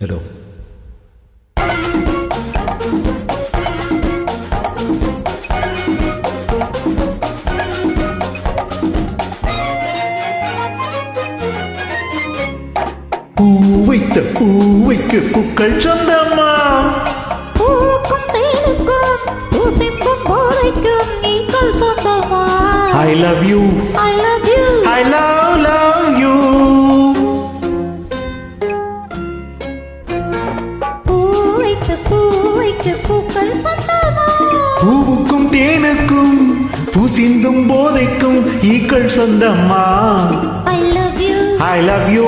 Hello பூ வைத்த பூ வைக்க பூக்கள் சொந்தம்மா. பூக்கும் தேனுக்கும் பூசிக்கும் போதைக்கும் நீங்கள் சொந்தமா I love you I love you. I love பூவுக்கும் தேனுக்கும் பூ சிந்தும் போதைக்கும் ஈக்கள் சொந்தம்மா. I love you. I love you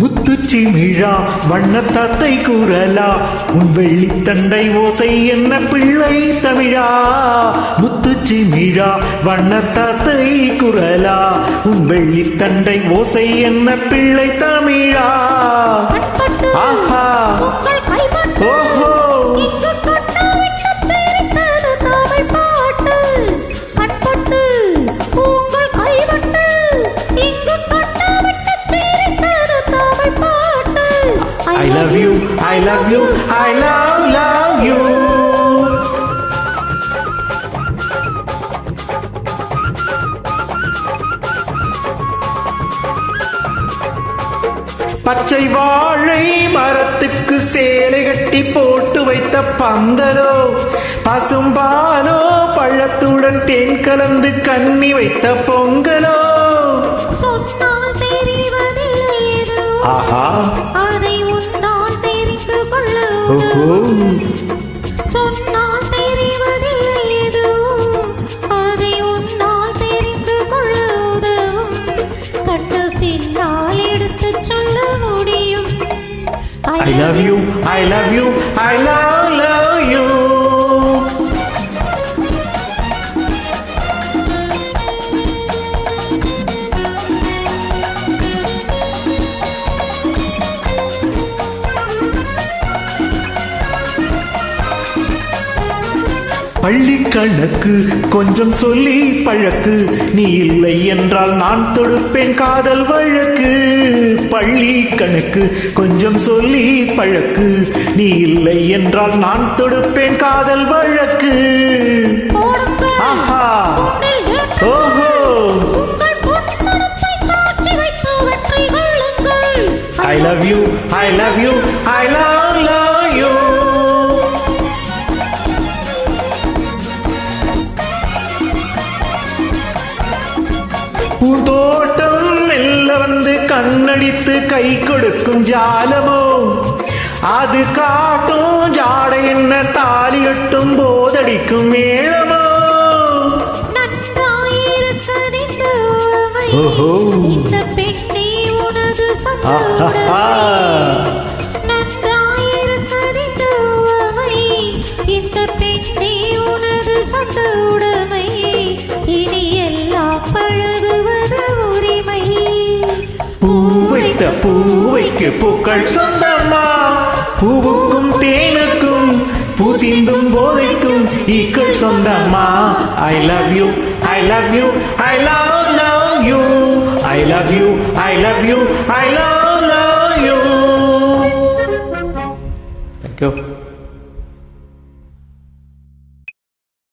முத்துச்சி மிழா வண்ணத்தத்தை கூறலா உன் வெள்ளித்தண்டை ஓசை என்ன பிள்ளை தமிழா? முத்துச்சி மிழா வண்ணத்தத்தை குரலா உன் வெள்ளித்தண்டை ஓசை என்ன பிள்ளை தமிழா? ஆஹா. I love you I love love you பச்சை வாழை மரத்துக்கு சேலை கட்டி போட்டு வைத்த பந்தலோ பசும்பாலோ பழத்துடன் தேன் கலந்து கண்ணி வைத்த பொங்கலோ. ஆஹா. ஓஹோ சொன்னால் தெரிவதில்லை எதுவும். அதை உன்னால் தெரிந்து கொள்ள உதவும். கண்ட பின்னால் எடுத்துச் சொல்ல முடியும் I love you, I love you, I love, பள்ளி கணக்கு கொஞ்சம் சொல்லி பழக்கு. நீ இல்லை என்றால் நான் தொடுப்பேன் காதல் வழக்கு. பள்ளி கணக்கு கொஞ்சம் சொல்லி பழக்கு. நீ இல்லை என்றால் நான் தொடுப்பேன் காதல் வழக்கு. ஆஹா! ஓஹோ! I love you I love you I love பூந்தோட்டம் மெல்ல வந்து கண்ணடித்து கை கொடுக்கும் ஜாலமோ அது காட்டும் ஜாடை என்ன தாலி கட்டும் போதடிக்கும் மேளமோ ஓஹோ. இந்த பெண்ணே உனது. சந்தோட பூவைக்கு பூக்கள் சொந்தமா? பூவுக்கும் தேனுக்கும் பூசிந்தும் போதைக்கும் ஈக்கள் சொந்தமா? I love you I love you I love love you I love you I love you I love love you thank you